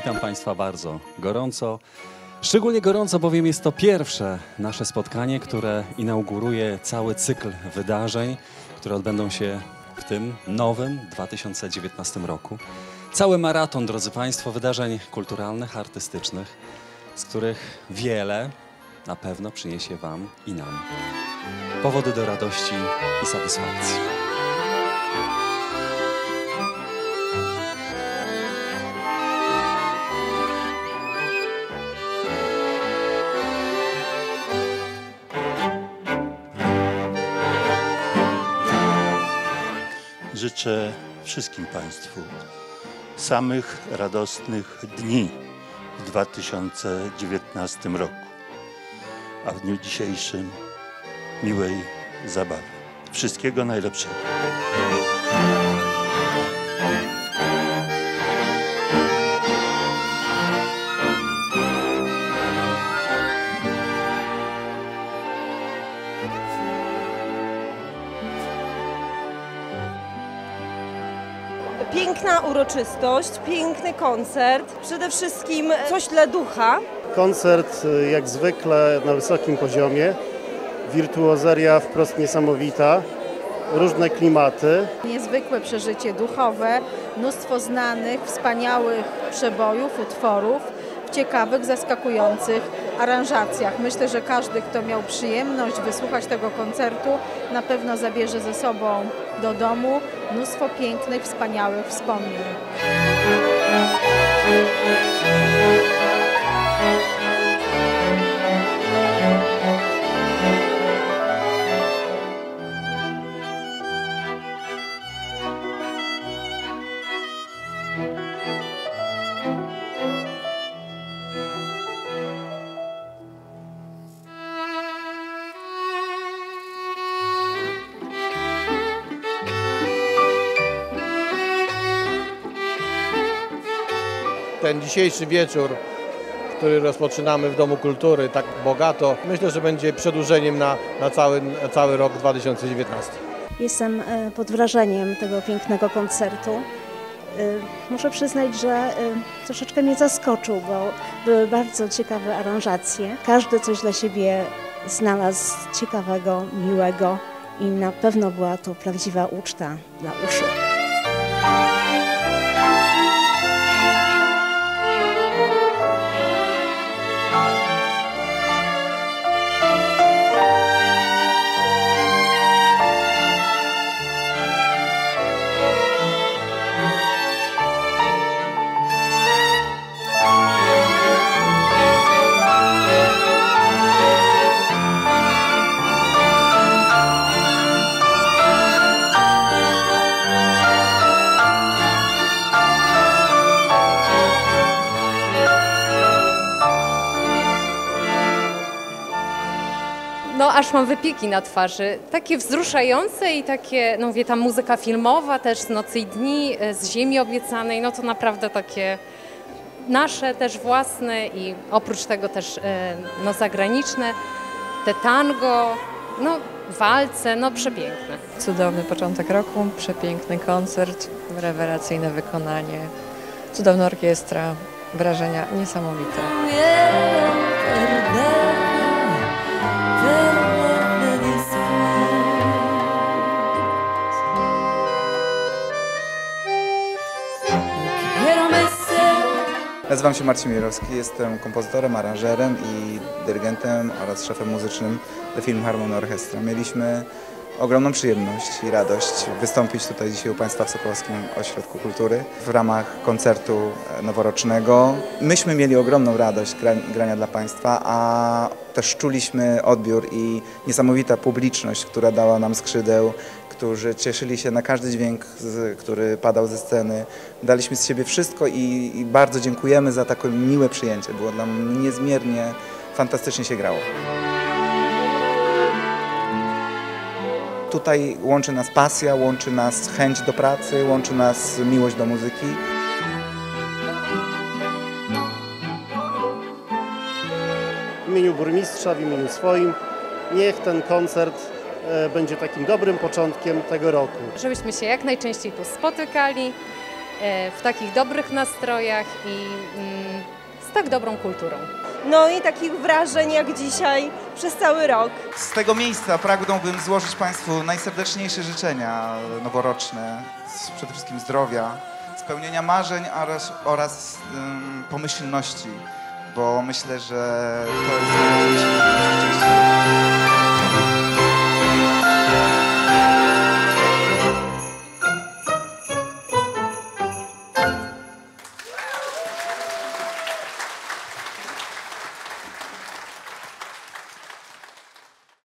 Witam Państwa bardzo gorąco. Szczególnie gorąco, bowiem jest to pierwsze nasze spotkanie, które inauguruje cały cykl wydarzeń, które odbędą się w tym nowym 2019 roku. Cały maraton, drodzy Państwo, wydarzeń kulturalnych, artystycznych, z których wiele na pewno przyniesie Wam i nam powody do radości i satysfakcji. Życzę wszystkim Państwu samych radosnych dni w 2019 roku, a w dniu dzisiejszym miłej zabawy. Wszystkiego najlepszego. Piękna uroczystość, piękny koncert, przede wszystkim coś dla ducha. Koncert y, jak zwykle na wysokim poziomie, wirtuozeria wprost niesamowita, różne klimaty. Niezwykłe przeżycie duchowe, mnóstwo znanych, wspaniałych przebojów, utworów w ciekawych, zaskakujących aranżacjach. Myślę, że każdy, kto miał przyjemność wysłuchać tego koncertu, na pewno zabierze ze sobą do domu mnóstwo pięknych, wspaniałych wspomnień. Ten dzisiejszy wieczór, który rozpoczynamy w Domu Kultury tak bogato, myślę, że będzie przedłużeniem na, na, cały, na cały rok 2019. Jestem e, pod wrażeniem tego pięknego koncertu. E, Muszę przyznać, że e, troszeczkę mnie zaskoczył, bo były bardzo ciekawe aranżacje. Każdy coś dla siebie znalazł ciekawego, miłego i na pewno była to prawdziwa uczta dla uszu. Aż mam wypieki na twarzy. Takie wzruszające i takie, no wie, ta muzyka filmowa też z Nocy i Dni, e, z Ziemi Obiecanej, no to naprawdę takie nasze też własne i oprócz tego też e, no zagraniczne. Te tango, no walce, no przepiękne. Cudowny początek roku, przepiękny koncert, rewelacyjne wykonanie, cudowna orkiestra, wrażenia niesamowite. Nazywam się Marcin Mirowski, jestem kompozytorem, aranżerem i dyrygentem oraz szefem muzycznym The Film Harmony Orchestra. Mieliśmy ogromną przyjemność i radość wystąpić tutaj dzisiaj u Państwa w Sokolowskim Ośrodku Kultury w ramach koncertu noworocznego. Myśmy mieli ogromną radość gra- grania dla Państwa, a też czuliśmy odbiór i niesamowita publiczność, która dała nam skrzydeł, którzy cieszyli się na każdy dźwięk, który padał ze sceny. Daliśmy z siebie wszystko i, i bardzo dziękujemy za takie miłe przyjęcie. Było nam niezmiernie fantastycznie się grało. Tutaj łączy nas pasja, łączy nas chęć do pracy, łączy nas miłość do muzyki. W imieniu burmistrza, w imieniu swoim, niech ten koncert będzie takim dobrym początkiem tego roku. Żebyśmy się jak najczęściej tu spotykali e, w takich dobrych nastrojach i mm, z tak dobrą kulturą. No i takich wrażeń jak dzisiaj przez cały rok. Z tego miejsca pragnąłbym złożyć Państwu najserdeczniejsze życzenia noworoczne, przede wszystkim zdrowia, spełnienia marzeń oraz, oraz ym, pomyślności, bo myślę, że to jest najważniejsze.